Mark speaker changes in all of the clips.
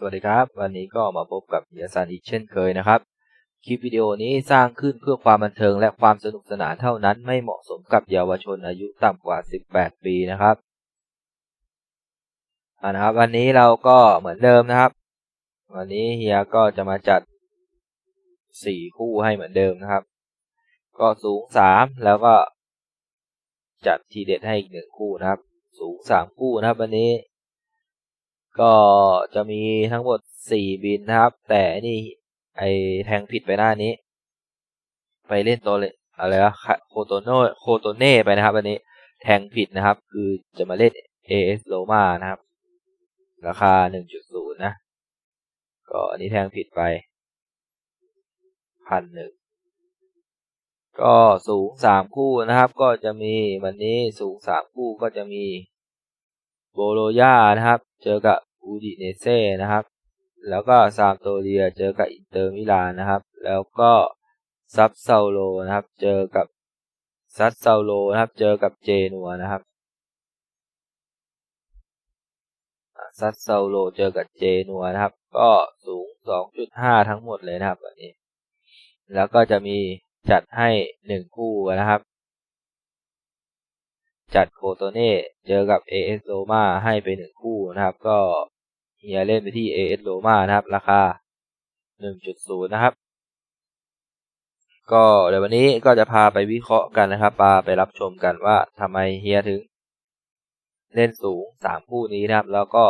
Speaker 1: สวัสดีครับ วันนี้ก็มาพบกับเฮียซันอีกเช่นเคยนะครับ คลิปวิดีโอนี้สร้างขึ้นเพื่อความบันเทิงและความสนุกสนานเท่านั้นไม่เหมาะสมกับเยาวชนอายุต่ำกว่า 18 ปีนะครับอ่านะครับ วันนี้เราก็เหมือนเดิมนะครับ วันนี้เฮียก็จะมาจัด 4 คู่ให้เหมือนเดิมนะครับ ก็สูง 3 แล้วก็จัดทีเด็ดให้อีกหนึ่งคู่นะครับ สูง 3 คู่นะครับ วันนี้ ก็จะมีทั้งหมด4บินนะครับ แต่นี่ไอแทงผิดไปหน้านี้ ไปเล่นตัวเลยอะไรวะโคโตโนโคโตเน่ไปนะครับวันนี้แทงผิดนะครับ คือจะมาเล่น AS Roma นะครับ ราคา 1.0 นะ ก็อันนี้แทงผิดไปพันหนึ่งก็สูง3คู่นะครับ ก็จะมีวันนี้สูง3คู่ก็จะมีโบโลญานะครับ เจอกับ อูดิเนเซ่นะครับ แล้วก็ซามโตเรียเจอกับอินเตอร์มิลานนะครับ แล้วก็ซับเซาโลนะครับ เจอกับซัตเซาโลนะครับ เจอกับเจนัวนะครับซัตเซาโลเจอกับเจนัวนะครับ ก็สูง 2.5 ทั้งหมดเลยนะครับวันนี้ แล้วก็จะมีจัดให้ 1 คู่นะครับ จัดโคโตเน่เจอกับ AS Roma ให้ไป 1 คู่นะครับ ก็ เฮียเล่นไปที่ AS Roma นะครับ ราคา 1.0 นะครับ ก็เดี๋ยววันนี้ก็จะพาไปวิเคราะห์กันนะครับพาไปรับชมกันว่าทำไมเฮียถึง เล่นสูง 3 คู่นี้นะครับ แล้วก็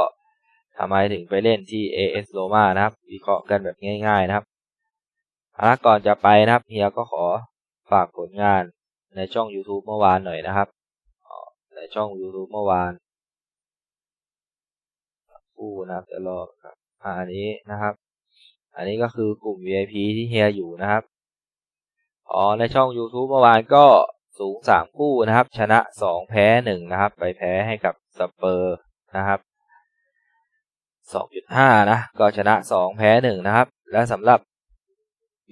Speaker 1: ทำไมถึงไปเล่นที่ AS Roma นะครับ วิเคราะห์กันแบบง่าย ๆ นะครับอาก่อนจะไปนะครับเฮียก็ขอฝากผลงานในช่อง YouTube เมื่อวานหน่อยนะครับ ในช่อง YouTube เมื่อวาน คู่นะครับจะรอครับอันนี้นะครับ อันนี้ก็คือกลุ่ม VIP ที่เฮียอยู่นะครับอ๋อในช่อง YouTube เมื่อวานก็สูง3คู่นะครับ ชนะ2แพ้1นะครับ ไปแพ้ให้กับสเปอร์นะครับ2.5นะก็ชนะ2แพ้1นะครับ และสำหรับ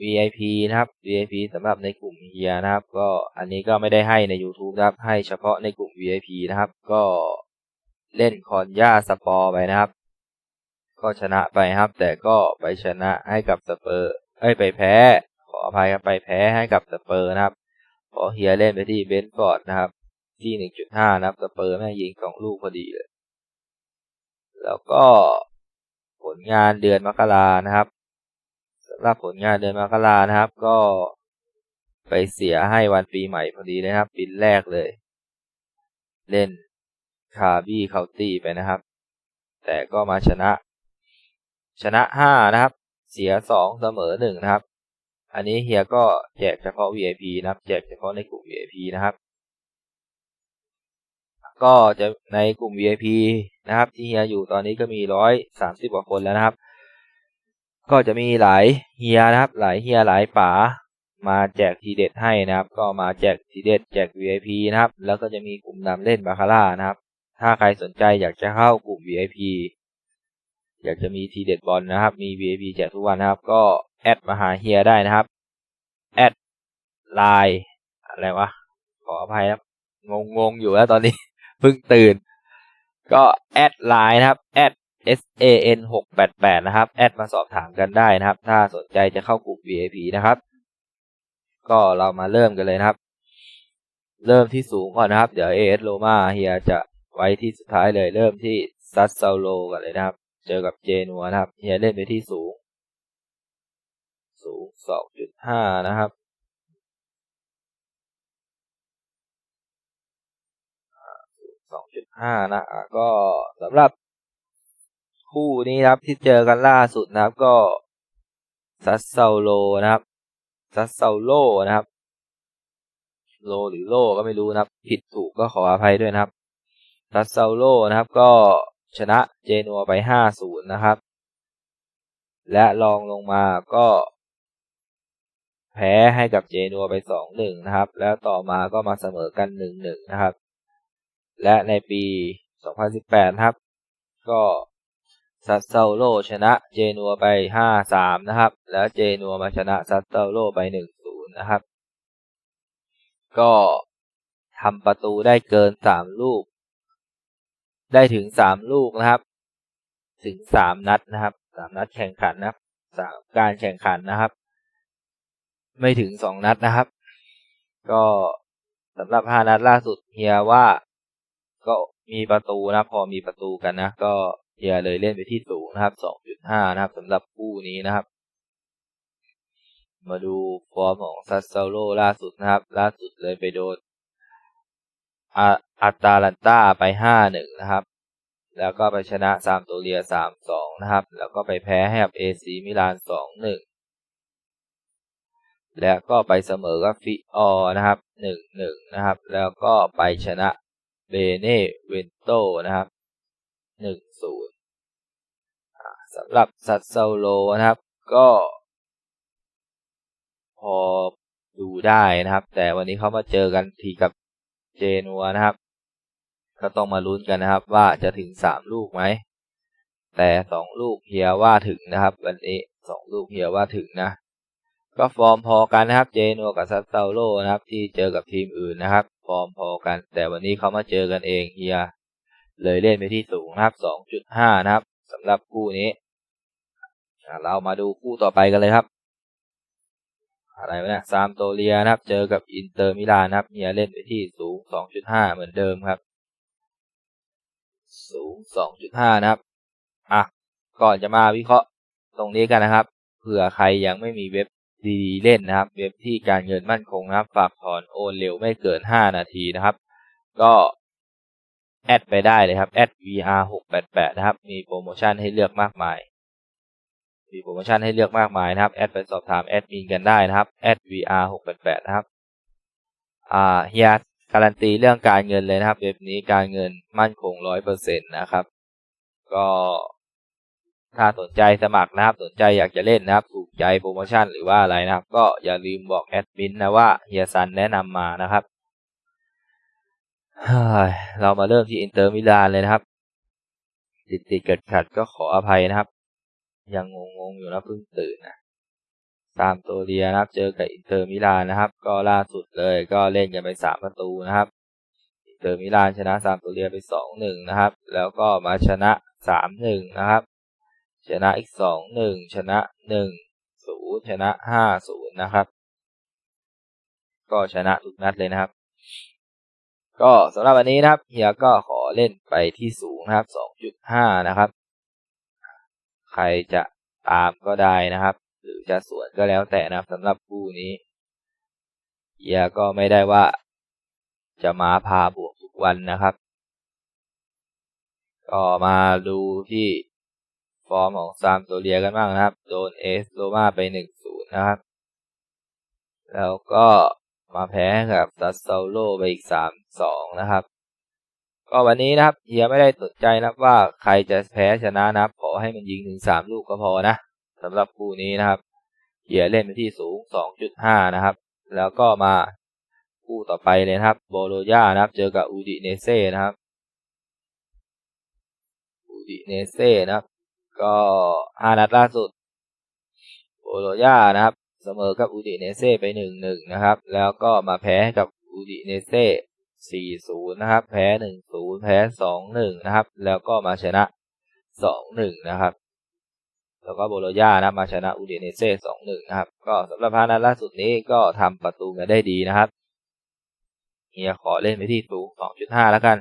Speaker 1: VIP นะครับ VIP สำหรับในกลุ่มเฮียนะครับ ก็อันนี้ก็ไม่ได้ให้ใน YouTube นะครับ ให้เฉพาะในกลุ่ม VIP นะครับ ก็ เล่นคอนย่าสปอร์ไปนะครับ ก็ชนะไปครับ แต่ก็ไปชนะให้กับสเปอร์เอ้ยไปแพ้ ขออภัยครับไปแพ้ให้กับสเปอร์นะครับพอเฮียเล่นไปที่เบนฟอร์ดนะครับ ที่ 1.5 นะครับสเปอร์แม่ยิงสองลูกพอดีเลยแล้วก็ผลงานเดือนมกรานะครับสำหรับผลงานเดือนมกรานะครับ ก็ไปเสียให้วันปีใหม่พอดีเลยครับบินแรกเลย เล่น คาบี้เคาตี้ไปนะครับ แต่ก็มาชนะ ชนะห้านะครับ เสียสองเสมอหนึ่งนะครับ อันนี้เฮียก็แจกเฉพาะ VIP นะครับ แจกเฉพาะในกลุ่ม VIP นะครับ ก็จะในกลุ่ม VIP นะครับ ที่เฮียอยู่ตอนนี้ก็มีร้อยสามสิบกว่าคนแล้วนะครับ ก็จะมีหลายเฮียนะครับ หลายเฮียหลายป๋ามาแจกทีเด็ดให้นะครับ ก็มาแจกทีเด็ดแจก VIP นะครับ แล้วก็จะมีกลุ่มนำเล่นบาคาร่านะครับ ถ้าใครสนใจอยากจะเข้ากลุ่ม VIP อยากจะมีทีเด็ดบอลนะครับ มี VIP แจกทุกวันนะครับ ก็แอดมาหาเฮียได้นะครับ แอดไลน์อะไรวะ ขออภัยครับ งงงงอยู่แล้วตอนนี้ เพิ่งตื่น ก็แอดไลน์นะครับ แอด S A N 6 8 8นะครับ แอดมาสอบถามกันได้นะครับ ถ้าสนใจจะเข้ากลุ่ม VIP นะครับ ก็เรามาเริ่มกันเลยนะครับ เริ่มที่สูงก่อนนะครับ เดี๋ยว AS Roma เฮียจะ ไว้ที่สุดท้ายเลยเริ่มที่ซัสเซาโลกันเลยนะครับ เจอกับเจนัวนะครับเฮียเล่นไปที่สูง สูง 2.5 นะครับ2.5นะะก็สำหรับคู่นี้ครับที่เจอกันล่าสุดนะครับก็ซัสเซาโลนะครับซัสเซาโลนะครับ โลหรือโลก็ไม่รู้นะครับ ผิดถูกก็ขออภัยด้วยนะครับ ซัสเซาโลนะครับก็ชนะเจนัวไป 5-0 นะครับ และลองลงมาก็ แพ้ให้กับเจนัวไป 2-1 นะครับ แล้วต่อมาก็มาเสมอกัน 1-1 นะครับ และในปี 2018 ครับ ก็ซัตเซาโลชนะเจนัวไป 5-3 นะครับ แล้วเจนัวมาชนะซัตเซาโลไป 1-0 นะครับ ก็ทำประตูได้เกิน 3 ลูก ได้ถึง3ลูกนะครับ ถึง3นัดนะครับสามนัดแข่งขันนะครับสามการแข่งขันนะครับ ไม่ถึงสองนัดนะครับ ก็สำหรับห้านัดล่าสุดเฮียว่าก็มีประตูนะพอมีประตูกันนะ ก็เฮียเลยเล่นไปที่สูงนะครับสองจุดห้านะครับสำหรับคู่นี้นะครับ มาดูฟอร์มของซัสเซโลล่าสุดนะครับ ล่าสุดเลยไปโดนอ ตตาลันตาไปห้าหนึ่งนะครับ แล้วก็ไปชนะซามโตเรียสามสองนะครับ แล้วก็ไปแพ้ให้กับเอซีมิลานสองหนึ่งแล้วก็ไปเสมอกับฟิออนะครับหนึ่งหนึ่งนะครับ แล้วก็ไปชนะเบเนเวนโตนะครับหนึ่งศูนย์สำหรับซัตเซโลนะครับ ก็ พอดูได้นะครับ แต่วันนี้เขามาเจอกันทีกับเจนัวนะครับ ก็ต้องมาลุ้นกันนะครับ ว่าจะถึงสามลูกไหม แต่สองลูกเฮียว่าถึงนะครับ วันนี้สองลูกเฮียว่าถึงนะ ก็ฟอร์มพอกันนะครับ เจนัวกับซัตเซโลนะครับ ที่เจอกับทีมอื่นนะครับ ฟอร์มพอกัน แต่วันนี้เขามาเจอกันเองเฮีย เลยเล่นไปที่สูงนะครับสองจุดห้านะครับสำหรับคู่นี้เรามาดูคู่ต่อไปกันเลยครับ อะไรวะเนี่ยซามโตเรียนะครับ เจอกับอินเตอร์มิลานนะครับเฮียเล่นไปที่สูง 2.5 เหมือนเดิมครับ สูง 2.5 นะครับ อะ ก่อนจะมาวิเคราะห์ตรงนี้กันนะครับ เผื่อใครยังไม่มีเว็บดีเล่นนะครับ เว็บที่การเงินมั่นคงนะครับ ฝากถอนโอนเร็วไม่เกิน 5 นาทีนะครับ ก็แอดไปได้เลยครับแอด VR 688นะครับ มีโปรโมชั่นให้เลือกมากมาย มีโปรโมชั่นให้เลือกมากมายนะครับ แอดไปสอบถามแอดมินกันได้นะครับแอด VR 688นะครับ อ่าเฮีย การันตีเรื่องการเงินเลยนะครับ เว็บนี้การเงินมั่นคงร้อยเปอร์เซ็นต์นะครับ ก็ถ้าสนใจสมัครนะครับ สนใจอยากจะเล่นนะครับ ถูกใจโปรโมชั่นหรือว่าอะไรนะครับ ก็อย่าลืมบอกแอดมินนะว่าเฮียซันแนะนำมานะครับ เรามาเริ่มที่อินเตอร์มิลานเลยนะครับ ติดติดเกิดขัดก็ขออภัยนะครับ ยังงงๆอยู่นะเพิ่งตื่นนะ ตามตัวเรียนะครับ เจอกับอินเตอร์มิลานนะครับ ก็ล่าสุดเลยก็เล่นกันไปสามประตูนะครับอินเตอร์มิลานชนะสามตัวเรียไปสองหนึ่งนะครับ แล้วก็มาชนะสามหนึ่งนะครับ ชนะอีกสองหนึ่งชนะหนึ่งศูนย์ชนะห้าศูนย์นะครับ ก็ชนะทุกนัดเลยนะครับ ก็สำหรับวันนี้นะครับเฮียก็ขอเล่นไปที่สูงนะครับสองจุดห้านะครับ ใครจะตามก็ได้นะครับ จะสวนก็แล้วแต่นะครับสำหรับคู่นี้เฮียก็ไม่ได้ว่า จะมาพาบวกทุกวันนะครับ ก็มาดูที่ฟอร์มของซามโซเลียกันบ้างนะครับ โดนเอสโรมาไปหนึ่งศูนย์นะครับ แล้วก็มาแพ้กับซัสโซโลไปอีกสามสองนะครับ ก็วันนี้นะครับเฮียไม่ได้สนใจนะว่าใครจะแพ้ชนะนะครับ ขอให้มันยิงถึงสามลูกก็พอนะสำหรับคู่นี้นะครับ เฮียเล่นไปที่สูงสองจุดห้านะครับ แล้วก็มาคู่ต่อไปเลยนะครับ โบโลญานะครับ เจอกับอูดิเนเซ่นะครับ อูดิเนเซ่นะครับ ก็ห้านัดล่าสุด โบโลญานะครับ เสมอกับอูดิเนเซ่ไปหนึ่งหนึ่งนะครับ แล้วก็มาแพ้กับอูดิเนเซ่4-0 นะครับ แพ้ 1-0 แพ้ 2-1 นะครับ แล้วก็มาชนะ 2-1 นะครับ แล้วก็โบโลญานะมาชนะอูเดเนเซ่2-1นะครับ ก็สำหรับพานัดล่าสุดนี้ก็ทำประตูกันได้ดีนะครับเฮียขอเล่นไปที่สูง2.5แล้วกัน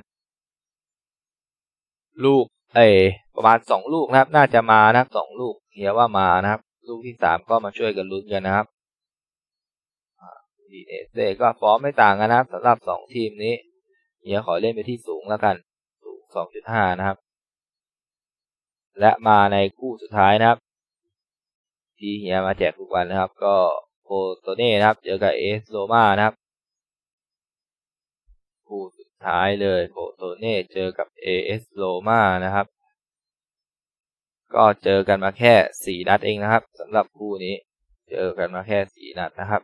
Speaker 1: ลูกเอประมาณ2ลูกนะครับ น่าจะมานะครับ2ลูกเฮียว่ามานะครับ ลูกที่3ก็มาช่วยกันลุ้นกันนะครับดีเอเซก็ฟอร์มไม่ต่างกันนะครับสำหรับสองทีมนี้เฮียขอเล่นไปที่สูงแล้วกัน สูงสองจุดห้านะครับ และมาในคู่สุดท้ายนะครับ ที่เฮียมาแจกทุกวันนะครับ ก็โคโตเน่นะครับ เจอกับเอสโรมานะครับ คู่สุดท้ายเลยโคโตเน่เจอกับเอสโรมานะครับ ก็เจอกันมาแค่สี่นัดเองนะครับสำหรับคู่นี้ เจอกันมาแค่สี่นัดนะครับ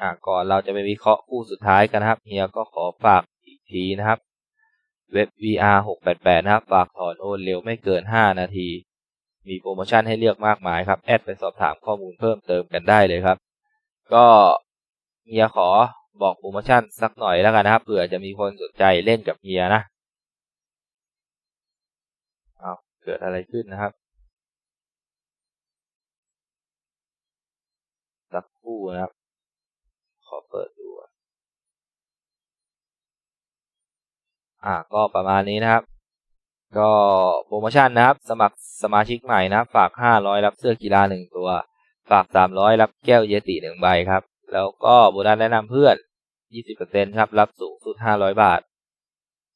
Speaker 1: อ่าก่อนเราจะไปวิเคราะห์คู่สุดท้ายกันนะครับเฮียก็ขอฝากอีกทีนะครับ เว็บ VR 688 นะครับ ฝากถอนโอนเร็วไม่เกิน 5 นาที มีโปรโมชั่นให้เลือกมากมายครับ แอดไปสอบถามข้อมูลเพิ่มเติมกันได้เลยครับ ก็เฮียขอบอกโปรโมชั่นสักหน่อยแล้วกันนะครับ เผื่อจะมีคนสนใจเล่นกับเฮียนะเอาเกิดอะไรขึ้นนะครับ สักคู่นะครับ อ่าก็ประมาณนี้นะครับ ก็โปรโมชั่นนะครับ สมัครสมาชิกใหม่นะครับ ฝาก 500 รับเสื้อกีฬา1ตัว ฝาก 300 รับแก้วเยติ1ใบครับ แล้วก็โบนัสแนะนำเพื่อน 20%ครับ รับสูงสุด 500 บาท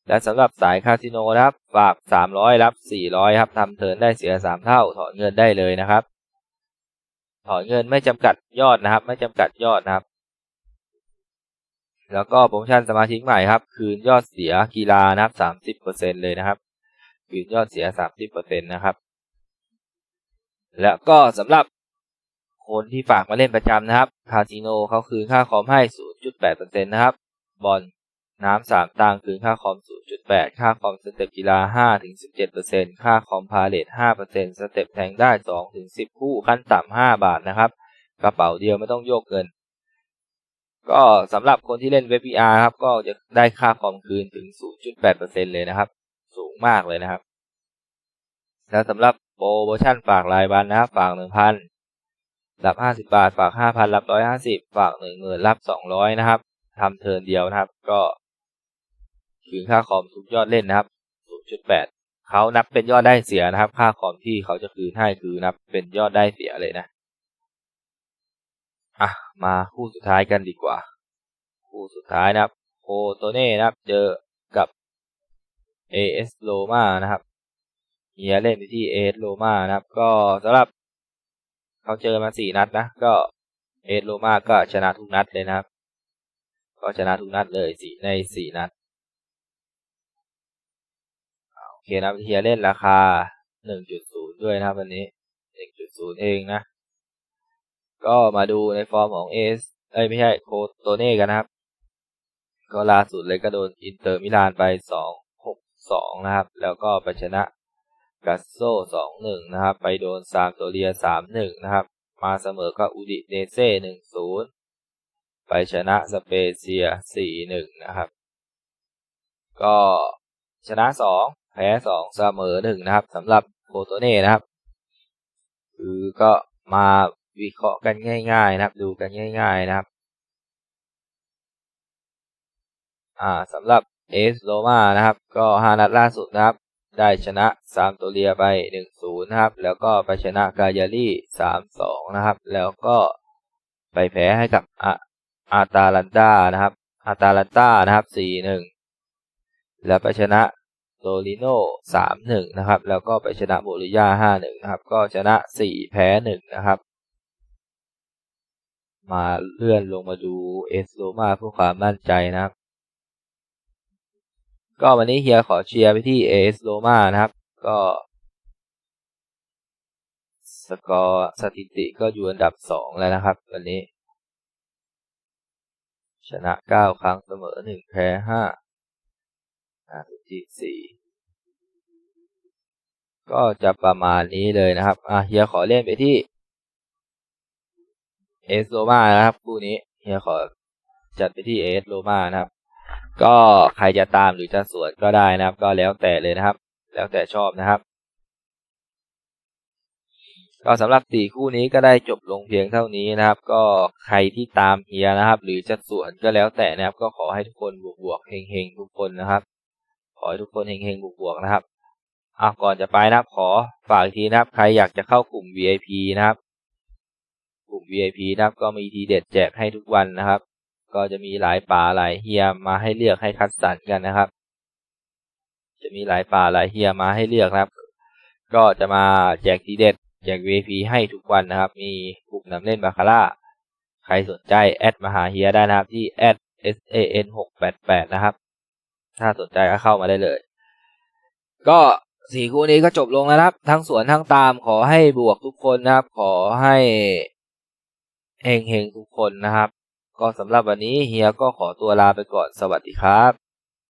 Speaker 1: และสำหรับสายคาสิโนนะครับ ฝาก 300 รับ 400 ครับทำเทิร์นได้เสีย 3 เท่า ถอนเงินได้เลยนะครับ ถอนเงินไม่จำกัดยอดนะครับ ไม่จำกัดยอดนะครับ แล้วก็โปรโมชั่นสมาชิกใหม่ครับ คืนยอดเสียกีฬานะครับ30%เลยนะครับ คืนยอดเสีย30%นะครับ แล้วก็สำหรับคนที่ฝากมาเล่นประจำนะครับคาสิโนเขาคืนค่าคอมให้0.8%นะครับ บอลน้ำสามตังคืนค่าคอม0.8ค่าคอมสเต็ปกีฬา5-17%ค่าคอมพาเลท5%สเต็ปแทงได้2-10คู่ขั้นต่ำ5บาทนะครับ กระเป๋าเดียวไม่ต้องโยกเงิน ก็สำหรับคนที่เล่นเว็บ VR ครับ ก็จะได้ค่าคอมคืนถึง 0.8%เลยนะครับ สูงมากเลยนะครับ แล้วสำหรับโปรโมชั่นฝากรายวันนะครับ ฝาก 1,000 รับ 50 บาท ฝาก 5,000 รับ 150 ฝาก 10,000 รับ 200 นะครับทำเทิร์นเดียวนะครับ ก็คืนค่าคอมทุกยอดเล่นนะครับ 0.8 เขานับเป็นยอดได้เสียนะครับ ค่าคอมที่เขาจะคืนให้คือนับเป็นยอดได้เสียเลยนะ อะมาคู่สุดท้ายกันดีกว่า คู่สุดท้ายนะครับโคโตเน่นะครับ เจอกับ AS Roma นะครับเฮียเล่นไปที่ AS Roma นะครับ ก็สำหรับเขาเจอมาสี่นัดนะ ก็ AS Roma ก็ชนะทุกนัดเลยนะครับ ก็ชนะทุกนัดเลยสี่ในสี่นัดโอเคนะเฮียเล่นราคา1.0ด้วยนะครับวันนี้1.0เองนะ ก็มาดูในฟอร์มของเอสเอ้ยไม่ใช่โคโตเน่กันนะครับ ก็ล่าสุดเลยก็โดนอินเตอร์มิลานไป2-6-2นะครับ แล้วก็ไปชนะกัสโซ2-1นะครับ ไปโดนซามโตเรีย3-1นะครับ มาเสมอกับอูดิเนเซ่1-0ไปชนะสเปเซีย4-1นะครับ ก็ชนะ2แพ้2เสมอ1นะครับสำหรับโคโตเน่นะครับ คือก็มา วิเคราะห์กันง่ายๆนะครับ ดูกันง่าย ๆนะครับ อ่าสำหรับเอสโรมานะครับ ก็ฮานัดล่าสุดนะครับ ได้ชนะซามโตเรียไป 1-0 นะครับ แล้วก็ไปชนะกายารี่ 3-2 นะครับ แล้วก็ไปแพ้ให้กับอาอาตาลันตานะครับ อาตาลันตานะครับ 4-1 แล้วไปชนะโตลิโน่3-1 นะครับ แล้วก็ไปชนะโบลิยา5-1 นะครับ ก็ชนะ 4 แพ้ 1 นะครับ มาเลื่อนลงมาดูเอสโรมาเพื่อความมั่นใจนะครับ ก็วันนี้เฮียขอเชียร์ไปที่เอสโรมานะครับ ก็ สกอร์สถิติก็อยู่อันดับสองแล้วนะครับ วันนี้ ชนะเก้าครั้งเสมอหนึ่งแพ้ห้าอ่าที่สี่ก็จะประมาณนี้เลยนะครับ อะเฮียขอเล่นไปที่ เอสโรมานะครับคู่นี้เฮียขอจัดไปที่เอสโรมานะครับ ก็ใครจะตามหรือจะสวนก็ได้นะครับ ก็แล้วแต่เลยนะครับ แล้วแต่ชอบนะครับ ก็สำหรับสี่คู่นี้ก็ได้จบลงเพียงเท่านี้นะครับ ก็ใครที่ตามเฮียนะครับ หรือจะสวนก็แล้วแต่นะครับ ก็ขอให้ทุกคนบวกๆเฮงๆทุกคนนะครับ ขอให้ทุกคนเฮงๆบวกๆนะครับอะก่อนจะไปนะครับ ขอฝากอีกทีนะครับ ใครอยากจะเข้ากลุ่ม VIP นะครับ กลุ่ม VIP นะครับ ก็มีทีเด็ดแจกให้ทุกวันนะครับ ก็จะมีหลายป่าหลายเฮียมาให้เลือกให้คัดสรรกันนะครับ จะมีหลายป่าหลายเฮียมาให้เลือกนะครับ ก็จะมาแจกทีเด็ดแจก VIP ให้ทุกวันนะครับ มีกลุ่มนำเล่นบาคาร่า ใครสนใจแอดมาหาเฮียได้นะครับ ที่แอด san 6 8 8นะครับ ถ้าสนใจก็เข้ามาได้เลย ก็สี่คู่นี้ก็จบลงแล้วครับ ทั้งสวนทั้งตามขอให้บวกทุกคนนะครับ ขอให้ เฮงเฮงทุกคนนะครับ ก็สำหรับวันนี้เฮียก็ขอตัวลาไปก่อนสวัสดีครับ